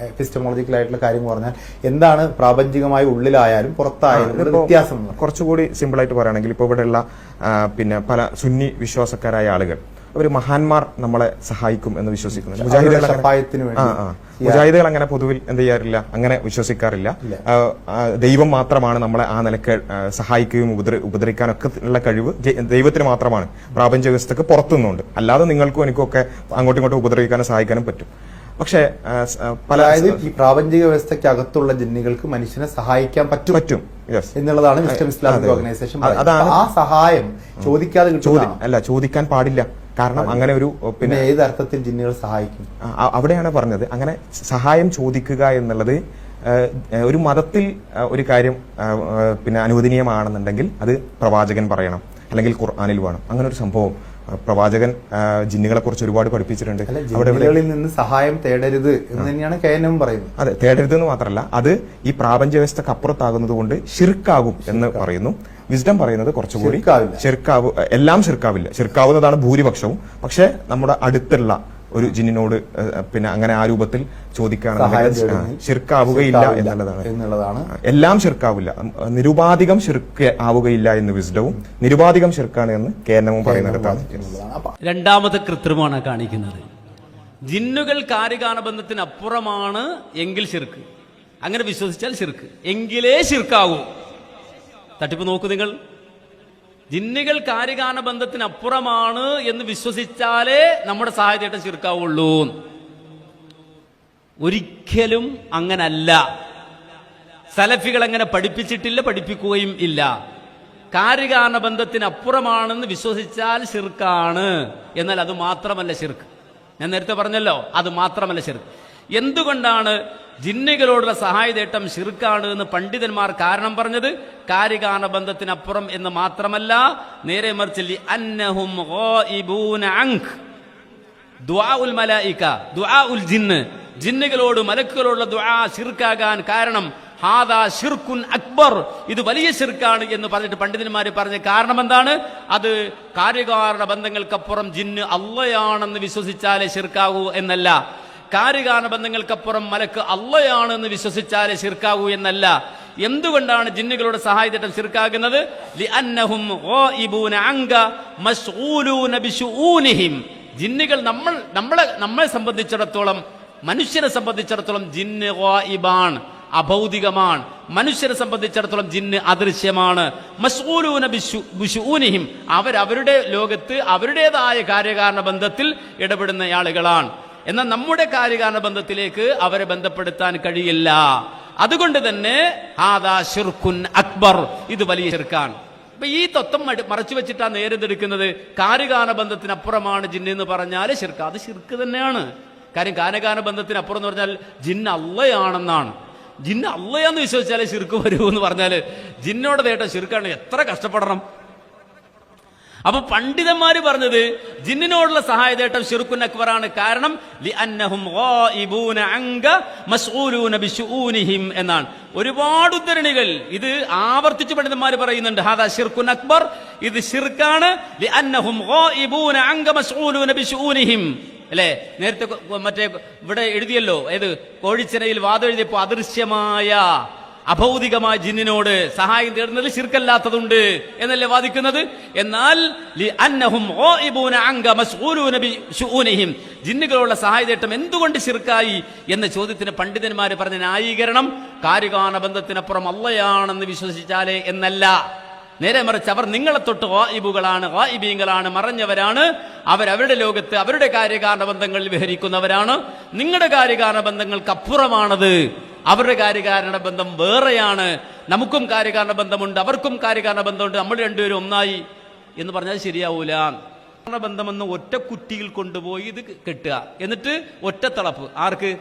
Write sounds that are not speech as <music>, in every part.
Epistemological ആയിട്ടുള്ള കാര്യം പറഞ്ഞാൽ എന്താണ് പ്രാപഞ്ചികമായി ഉള്ളിലായാലും പുറത്തായാലും വ്യത്യാസം കുറച്ചുകൂടി സിമ്പിൾ ആയിട്ട് പറയുകയാണെങ്കിൽ ഇപ്പോൾ ഇവിടെയുള്ള പിന്നെ പല സുന്നി വിശ്വാസക്കാരായ ആളുകൾ അവർ മഹാന്മാർ നമ്മളെ സഹായിക്കും എന്ന് വിശ്വസിക്കുന്നു മുജാഹിദുകൾ അങ്ങനെ- പൊതുവിൽ എന്ത് ചെയ്യാറില്ല അങ്ങനെ വിശ്വസിക്കാറില്ല. ദൈവം മാത്രമാണ് നമ്മളെ ആ നിലയ്ക്ക് സഹായിക്കുകയും ഉപദ്ര ഉപദ്രവിക്കാനൊക്കെ ഉള്ള കഴിവ് ദൈവത്തിന് മാത്രമാണ്. പ്രാപഞ്ച വ്യവസ്ഥക്ക് പുറത്തുനിന്നുണ്ട്. അല്ലാതെ നിങ്ങൾക്കും എനിക്കും ഒക്കെ അങ്ങോട്ടും ഇങ്ങോട്ടും ഉപദ്രവിക്കാനും സഹായിക്കാനും പറ്റും. പക്ഷേ പല അതായത് ഈ പ്രാപഞ്ചിക വ്യവസ്ഥയ്ക്ക് അകത്തുള്ള ജിന്നുകൾക്ക് മനുഷ്യനെ സഹായിക്കാൻ പറ്റും പറ്റും. എന്നുള്ളതാണ് ഇസ്ലാമിക് ഓർഗനൈസേഷൻ അതാണ്. ആ സഹായം ചോദിക്കാതെ ചോദി അല്ല ചോദിക്കാൻ പാടില്ല. കാരണം അങ്ങനെ ഒരു പിന്നെ ഏത് അർത്ഥത്തിൽ ജിന്നുകൾ സഹായിക്കും? അവിടെയാണ് പറഞ്ഞത്. അങ്ങനെ സഹായം ചോദിക്കുക എന്നുള്ളത് ഒരു മതത്തിൽ ഒരു കാര്യം പിന്നെ അനുവദനീയമാണെന്നുണ്ടെങ്കിൽ അത് പ്രവാചകൻ പറയണം. അല്ലെങ്കിൽ ഖുർആാനിൽ വേണം. അങ്ങനെ ഒരു സംഭവം. പ്രവാചകൻ ജിന്നുകളെ കുറിച്ച് ഒരുപാട് പഠിപ്പിച്ചിട്ടുണ്ട്. അവിടെ നിന്ന് സഹായം തേടരുത് എന്ന് തന്നെയാണ് കെ എൻ എം പറയുന്നത്. അതെ തേടരുത് എന്ന് മാത്രമല്ല അത് ഈ പ്രാപഞ്ച വ്യവസ്ഥക്ക് അപ്പുറത്താകുന്നത് കൊണ്ട് ഷിർക്കാകും എന്ന് പറയുന്നു. വിസ്ഡം പറയുന്നത് കുറച്ചുകൂടി. ഷിർക്കാവ് എല്ലാം ഷിർക്കാവില്ല ഷിർക്കാവുന്നതാണ് ഭൂരിപക്ഷവും. പക്ഷെ നമ്മുടെ അടുത്തുള്ള ഒരു ജിന്നിനോട് പിന്നെ അങ്ങനെ ആ രൂപത്തിൽ തേടുന്നതിൽ ഷിർക്കാവുകയില്ല ശിർക്കാവില്ല എന്നുള്ളതാണ്. എന്നുള്ളതാണ്. എല്ലാം ഷിർക്കാവില്ല നിരുപാധികം ഷിർക്ക് ആവുകയില്ല എന്ന് വിസ്ഡവും നിരുപാധികം ഷിർക്കാണ് എന്ന് കേരളവും പറയുന്നിടത്താണ് രണ്ടാമത്തെ കൃത്രിമമാണ് കാണിക്കുന്നത്. ജിന്നുകൾ കാര്യകാണബന്ധത്തിനപ്പുറമാണ് എങ്കിൽ ശിർക്ക് അങ്ങനെ വിശ്വസിച്ചാൽ ശിർക്ക് എങ്കിലേ ശിർക്കാവൂ തട്ടിപ്പ് നോക്കൂ നിങ്ങൾ. ജിന്നുകൾ കാര്യകാരണ ബന്ധത്തിനപ്പുറമാണ് എന്ന് വിശ്വസിച്ചാലേ നമ്മുടെ സാഹചര്യം ചെറുക്കാവുള്ളൂ ഒരിക്കലും അങ്ങനല്ല. സലഫികൾ അങ്ങനെ പഠിപ്പിച്ചിട്ടില്ല പഠിപ്പിക്കുകയും ഇല്ല. കാര്യകാരണ ബന്ധത്തിനപ്പുറമാണെന്ന് വിശ്വസിച്ചാൽ ശിർക്കാണ്. എന്നാൽ അത് മാത്രമല്ല ശിർക്ക്. ഞാൻ നേരത്തെ പറഞ്ഞല്ലോ അത് മാത്രമല്ല ശിർക്ക്. എന്തുകൊണ്ടാണ് ജിന്നുകളോടുള്ള സഹായതേട്ടം ശിർക്കാണ് എന്ന് പണ്ഡിതന്മാർ കാരണം പറഞ്ഞത്? കാര്യകാരണ ബന്ധത്തിനപ്പുറം എന്ന് മാത്രമല്ല നേരെ മറിച്ച് ലി അന്നഹും ജിന്ന്. ജിന്നുകളോട് മലക്കുകളോടുള്ള ദുആ ശിർക്കാകാൻ കാരണം ഹാദാ ഷിർക്കുൻ അക്ബർ. ഇത് വലിയ ശിർക്കാണ് എന്ന് പറഞ്ഞിട്ട് പണ്ഡിതന്മാർ പറഞ്ഞ കാരണം എന്താണ്? അത് കാര്യകാരണ ബന്ധങ്ങൾക്കപ്പുറം ജിന്ന് അള്ളയാണെന്ന് വിശ്വസിച്ചാലേ ശിർക്കാകൂ എന്നല്ല. കാര്യകാരണ ബന്ധങ്ങൾക്കപ്പുറം മലക്ക് അള്ളയാണ് എന്ന് വിശ്വസിച്ചാലേ ശിർക്കാകൂ എന്നല്ല. എന്തുകൊണ്ടാണ് ജിന്നുകളുടെ സഹായത്തിട്ടം ശിർക്കാകുന്നത്? ജിന്നുകൾ നമ്മൾ നമ്മളെ നമ്മളെ സംബന്ധിച്ചിടത്തോളം മനുഷ്യരെ സംബന്ധിച്ചിടത്തോളം ജിന്ന് ഗായിബാണ് അഭൗതികമാണ്. മനുഷ്യരെ സംബന്ധിച്ചിടത്തോളം ജിന്ന് അദൃശ്യമാണ്. അവരവരുടെ ലോകത്ത് അവരുടേതായ കാര്യകാരണ ബന്ധത്തിൽ ഇടപെടുന്ന ആളുകളാണ്. എന്നാൽ നമ്മുടെ കാര്യകാരണ ബന്ധത്തിലേക്ക് അവരെ ബന്ധപ്പെടുത്താൻ കഴിയില്ല. അതുകൊണ്ട് തന്നെ ആദാ അക്ബർ ഇത് വലിയ ഷിർക്കാണ് അപ്പൊ ഈ തത്വം മറച്ചു വെച്ചിട്ടാണ് നേരിട്ടെടുക്കുന്നത് കാര്യകാരണ ബന്ധത്തിനപ്പുറമാണ് ജിന്ന് എന്ന് പറഞ്ഞാൽ ഷിർക്ക് അത് ഷിർക്ക് തന്നെയാണ്. കാര്യം കാനകാന ബന്ധത്തിനപ്പുറം എന്ന് പറഞ്ഞാൽ ജിന്ന് അള്ളയാണെന്നാണ്. ജിന്ന് അള്ളയാന്ന് വിശ്വസിച്ചാലേ ശിർക്ക് വരൂ എന്ന് പറഞ്ഞാൽ നേട്ടം ശിർക്കാണ്. എത്ര കഷ്ടപ്പെടണം. അപ്പൊ പണ്ഡിതന്മാര് പറഞ്ഞത് ജിന്നിനോടുള്ള സഹായതേട്ടം അക്ബർ ആണ് കാരണം എന്നാണ്. ഒരുപാട് ഉദ്ധരണികൾ ഇത് ആവർത്തിച്ച് പണ്ഡിതന്മാര് പറയുന്നുണ്ട്. ഹാദാ ഷിർക്കുൻ അക്ബർ ഇത് ഷിർക്കാണ് അല്ലേ? നേരത്തെ മറ്റേ ഇവിടെ എഴുതിയല്ലോ. ഏത്? കോഴിച്ചിറയിൽ വാദം എഴുതിയപ്പോ അദൃശ്യമായ അഭൗതികമായ ജിന്നിനോട് സഹായം തേടുന്നത് ശിർക്കല്ലാത്തതുണ്ട് എന്നല്ലേ വാദിക്കുന്നത്? എന്നാൽ ജിന്നുകളുള്ള സഹായതേട്ടം എന്തുകൊണ്ട് ശിർക്കായി എന്ന ചോദ്യത്തിന് പണ്ഡിതന്മാർ പറഞ്ഞ ന്യായീകരണം കാര്യകാന ബന്ധത്തിനപ്പുറം അല്ലയാണെന്ന് വിശ്വസിച്ചാലേ എന്നല്ല. നേരെ മറിച്ച് അവർ നിങ്ങളെ തൊട്ട് വായിബുകളാണ് വായിബീങ്ങളാണ് മറഞ്ഞവരാണ്. അവരവരുടെ ലോകത്ത് അവരുടെ കാര്യകാരണ ബന്ധങ്ങളിൽ വിഹരിക്കുന്നവരാണ്. നിങ്ങളുടെ കാര്യകാരണ ബന്ധങ്ങൾക്ക് അപ്പുറമാണത്. അവരുടെ കാര്യകാരണ ബന്ധം വേറെയാണ്. നമുക്കും കാര്യകാരണ ബന്ധമുണ്ട് അവർക്കും കാര്യകാരണ ബന്ധമുണ്ട് നമ്മൾ രണ്ടുപേരും ഒന്നായി എന്ന് പറഞ്ഞാൽ ശരിയാവൂല. ബന്ധമെന്ന് ഒറ്റ കുറ്റിയിൽ കൊണ്ടുപോയി ഇത് കെട്ടുക. എന്നിട്ട് ഒറ്റ തളപ്പ്. ആർക്ക്?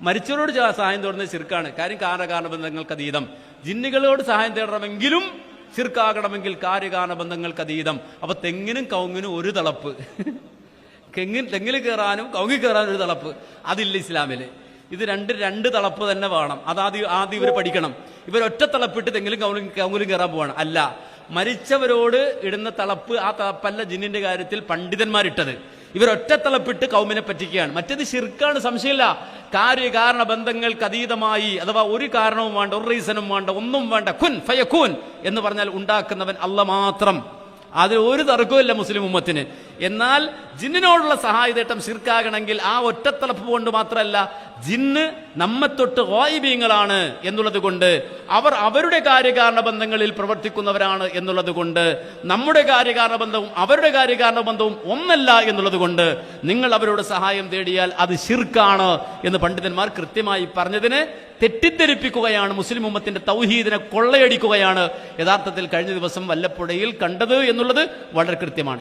മരിച്ചവരോട് സഹായം തേടുന്നത് ശിർക്കാണ്. കാര്യം കാരണകാരണ ബന്ധങ്ങൾക്ക് അതീതം. ജിന്നുകളോട് സഹായം തേടണമെങ്കിലും ശിർക്കാകണമെങ്കിൽ കാര്യകാരണ ബന്ധങ്ങൾക്ക് അതീതം. അപ്പൊ തെങ്ങിനും കൗങ്ങിനും ഒരു തളപ്പ്. <laughs> തെങ്ങിൻ തെങ്ങിൽ കയറാനും കൗങ്ങി കയറാനും ഒരു തളപ്പ്. അതില്ല ഇസ്ലാമിൽ. ഇത് രണ്ട് രണ്ട് തളപ്പ് തന്നെ വേണം. അതാദ്യം ആദ്യം ഇവർ പഠിക്കണം. ഇവർ ഒറ്റ തളപ്പിട്ട് തെങ്കിലും കവുങ്ങിലും കവുങ്ങിലും കയറാൻ പോവാണ്. അല്ല മരിച്ചവരോട് ഇടുന്ന തളപ്പ് ആ തളപ്പല്ല ജിന്നിന്റെ കാര്യത്തിൽ പണ്ഡിതന്മാരിട്ടത്. ഒറ്റ തളപ്പിട്ട് കൗമിനെ പറ്റിക്കുകയാണ്. മറ്റേത് ശിർക്കാണ് സംശയമില്ല. കാര്യകാരണ ബന്ധങ്ങൾക്ക് അതീതമായി അഥവാ ഒരു കാരണവും വേണ്ട ഒരു റീസണും വേണ്ട ഒന്നും വേണ്ട. കുൻ ഫയഖൂൻ എന്ന് പറഞ്ഞാൽ ഉണ്ടാക്കുന്നവൻ അല്ല മാത്രം. അതിൽ ഒരു തർക്കവുമില്ല മുസ്ലിം ഉമ്മത്തിന്. എന്നാൽ ജിന്നിനോടുള്ള സഹായതേട്ടം ശിർക്കാകണമെങ്കിൽ ആ ഒറ്റത്തലപ്പ് കൊണ്ട് മാത്രമല്ല ജിന്ന് നമ്മെ തൊട്ട് വായുബീങ്ങളാണ് എന്നുള്ളത് കൊണ്ട് അവർ അവരുടെ കാര്യകാരണ ബന്ധങ്ങളിൽ പ്രവർത്തിക്കുന്നവരാണ് എന്നുള്ളത് കൊണ്ട് നമ്മുടെ കാര്യകാരണ ബന്ധവും അവരുടെ കാര്യകാരണ ബന്ധവും ഒന്നല്ല എന്നുള്ളത് കൊണ്ട് നിങ്ങൾ അവരോട് സഹായം തേടിയാൽ അത് ശിർക്കാണ് എന്ന് പണ്ഡിതന്മാർ കൃത്യമായി പറഞ്ഞതിന് തെറ്റിദ്ധരിപ്പിക്കുകയാണ് മുസ്ലിം ഉമ്മത്തിന്റെ തൗഹീദിനെ കൊള്ളയടിക്കുകയാണ്. യഥാർത്ഥത്തിൽ കഴിഞ്ഞ ദിവസം വല്ലപ്പുഴയിൽ കണ്ടത് എന്നുള്ളത് വളരെ കൃത്യമാണ്.